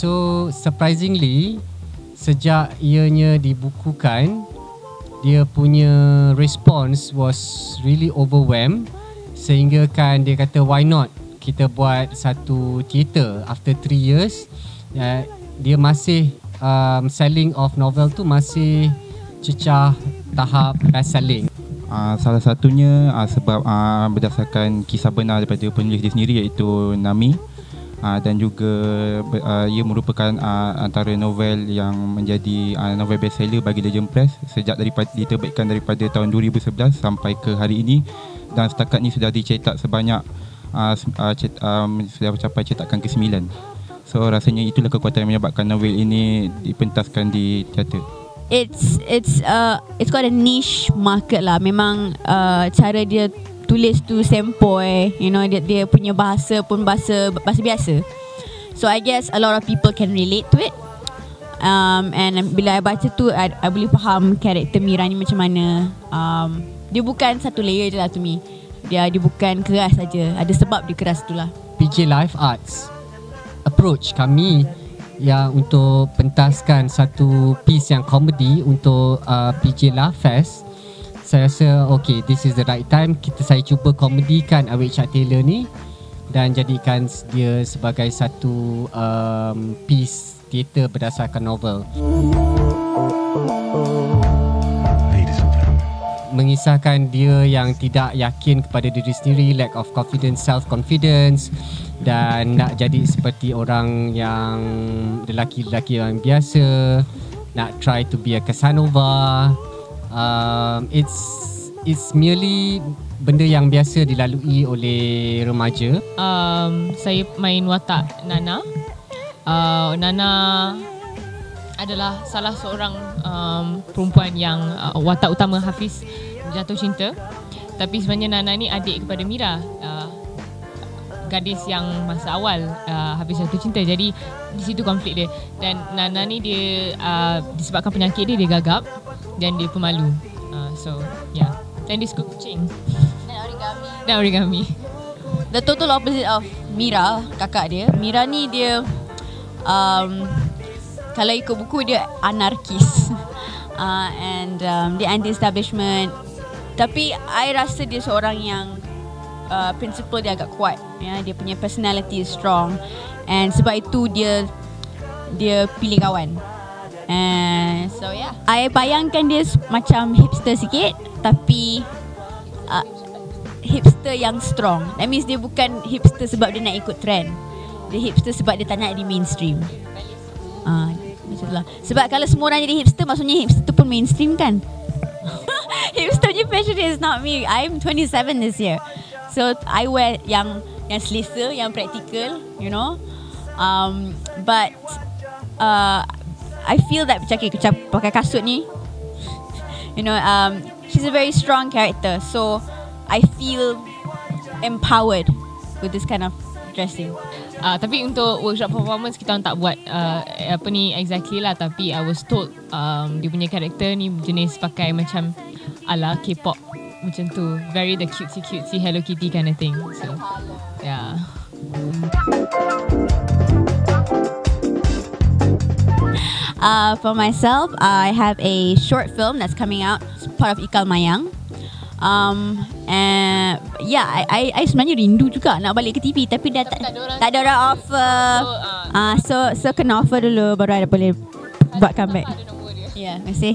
so surprisingly sejak ianya dibukukan dia punya response was really overwhelmed sehingga kan dia kata why not? Kita buat satu teater after 3 years. Uh, dia masih um, selling of novel tu masih cecah tahap best selling. Uh, salah satunya uh, sebab uh, berdasarkan kisah benar daripada penulis dia sendiri iaitu Nami uh, dan juga uh, ia merupakan uh, antara novel yang menjadi uh, novel bestseller bagi Legend Press sejak daripada diterbitkan daripada tahun 2011 sampai ke hari ini dan setakat ini sudah dicetak sebanyak uh, cet, um, sudah mencapai cetakan ke-9. So rasanya itulah kekuatan yang menyebabkan novel ini dipentaskan di teater it's it's uh it's got a niche market lah. Memang uh, cara dia tulis tu sempoi, you know dia dia punya bahasa pun bahasa bahasa biasa. So I guess a lot of people can relate to it. Um, and bila I baca tu I, I boleh faham karakter Mira ni macam mana. Um, dia bukan satu layer je lah to me. Dia dia bukan keras saja. Ada sebab dia keras tu lah. PJ Life Arts approach kami yang untuk pentaskan satu piece yang komedi untuk uh, PJ La Fest saya rasa okay this is the right time. Kita saya cuba komedikan Awake Chuck Taylor ni dan jadikan dia sebagai satu um, piece teater berdasarkan novel. Mengisahkan dia yang tidak yakin kepada diri sendiri lack of confidence self confidence dan nak jadi seperti orang yang lelaki-lelaki yang biasa nak try to be a Casanova um, it's it's merely benda yang biasa dilalui oleh remaja. Um, saya main watak Nana. Uh, Nana adalah salah seorang um, perempuan yang uh, watak utama Hafiz jatuh cinta. Tapi sebenarnya Nana ni adik kepada Mira uh, gadis yang masa awal uh, habis jatuh cinta. Jadi di situ konflik dia. Dan Nana ni dia uh, disebabkan penyakit dia dia gagap dan dia pemalu uh, so yeah dan dia suka kucing Dan origami. dan origami The total opposite of Mira, kakak dia. Mira ni dia um, kalau ikut buku dia anarkis. uh, and um, dia anti-establishment. Tapi I rasa dia seorang yang uh, principle dia agak kuat. Ya, dia punya personality is strong. And sebab itu dia dia pilih kawan. And so yeah. I bayangkan dia macam hipster sikit tapi uh, hipster yang strong. That means dia bukan hipster sebab dia nak ikut trend. Dia hipster sebab dia tak nak di mainstream. Ah, macam itulah. Sebab kalau semua orang jadi hipster maksudnya hipster tu pun mainstream kan? hipster punya fashion is not me. I'm 27 this year. So I wear yang yang selesa, yang practical, you know. Um, but uh, I feel that macam macam pakai kasut ni you know um, she's a very strong character. So I feel empowered with this kind of dressing. Uh, tapi untuk workshop performance kita tak buat uh, apa ni exactly lah. Tapi I was told um, dia punya karakter ni jenis pakai macam ala K-pop macam tu. Very the cutesy cutesy Hello Kitty kind of thing so yeah uh, for myself I have a short film that's coming out it's part of Ikal Mayang. Um, and yeah I, I, I sebenarnya rindu juga nak balik ke TV tapi dah tak, tak ada orang- tak ada orang offer. So, uh, uh, so so kena offer dulu baru ada boleh buat comeback. dia. Yeah terima kasih